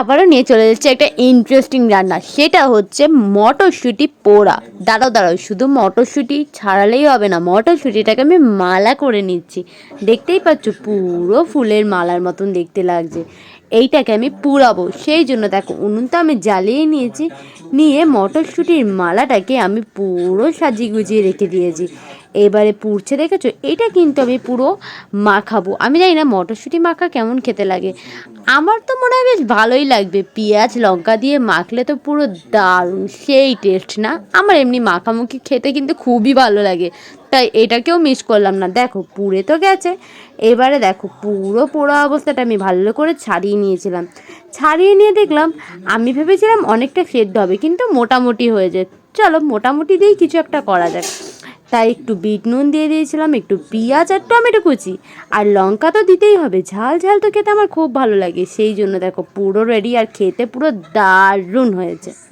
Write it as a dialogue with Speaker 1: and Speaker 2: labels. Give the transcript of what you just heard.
Speaker 1: আবারও নিয়ে চলে যাচ্ছে একটা ইন্টারেস্টিং রান্না। সেটা হচ্ছে মটরশুঁটি পোড়া। দাঁড়াও দাঁড়াও, শুধু মটরশুঁটি ছাড়ালেই হবে না, মটরশুঁটিটাকে আমি মালা করে নিচ্ছি। দেখতেই পাচ্ছ, পুরো ফুলের মালার মতন দেখতে লাগছে। এইটাকে আমি পুরাবো সেই জন্য দেখো উনুন তো আমি জ্বালিয়ে নিয়েছি। নিয়ে মটরশুঁটির মালাটাকে আমি পুরো সাজিয়ে গুজিয়ে রেখে দিয়েছি। এবারে পুড়ছে, দেখেছ? এটা কিন্তু আমি পুরো মাখাবো। আমি জানি না মটরশুঁটি মাখা কেমন খেতে লাগে। আমার তো মনে হয় বেশ ভালোই লাগবে। পেঁয়াজ, লঙ্কা দিয়ে মাখলে তো পুরো দারুণ, সেই টেস্ট না? আমার এমনি মাখামুখি খেতে কিন্তু খুবই ভালো লাগে। তাই এটাকেও মিস করলাম না। দেখো, পুড়ে তো গেছে। এবারে দেখো, পুরো পোড়া অবস্থাটা আমি ভালো করে ছাড়িয়ে নিয়েছিলাম। ছাড়িয়ে নিয়ে দেখলাম, আমি ভেবেছিলাম অনেকটা সেদ্ধ হবে, কিন্তু মোটামুটি হয়ে যায় চলো, মোটামুটি দিয়েই কিছু একটা করা যাক। তাই একটু বিট নুন দিয়ে দিয়েছিলাম, একটু পেঁয়াজ, আর টমেটো কুচি। আর লঙ্কা তো দিতেই হবে, ঝাল ঝাল তো খেতে আমার খুব ভালো লাগে। সেই জন্য দেখো পুরো রেডি আর খেতে পুরো দারুণ হয়েছে।